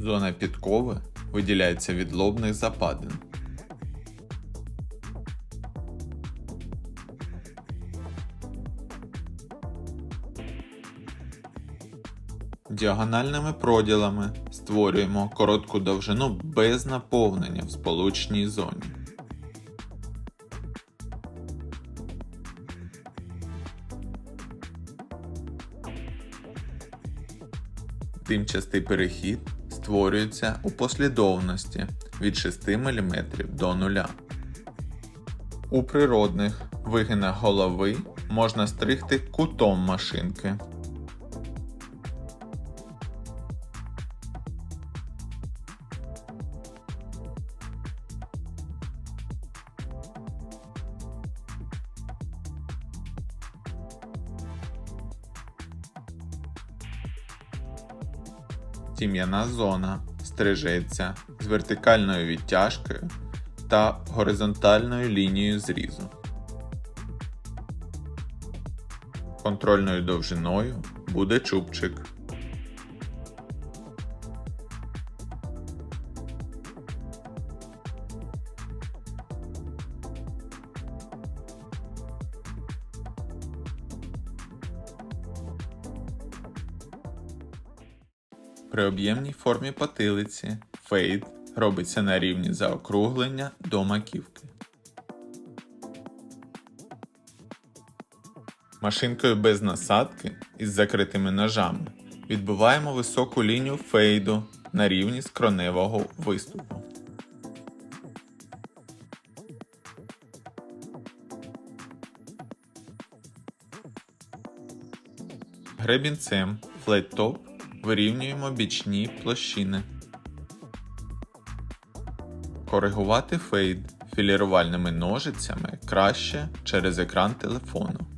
Зона підкови виділяється від лобних западин. Діагональними проділами створюємо коротку довжину без наповнення в сполучній зоні. Димчастий перехід створюється у послідовності від 6 мм до 0. У природних вигинах голови можна стригти кутом машинки. Тім'яна зона стрижеться з вертикальною відтяжкою та горизонтальною лінією зрізу. Контрольною довжиною буде чубчик. При об'ємній формі потилиці фейд робиться на рівні заокруглення до маківки. Машинкою без насадки із закритими ножами відбиваємо високу лінію фейду на рівні скроневого виступу. Гребінцем флейт-топ вирівнюємо бічні площини. Коригувати фейд філірувальними ножицями краще через екран телефону.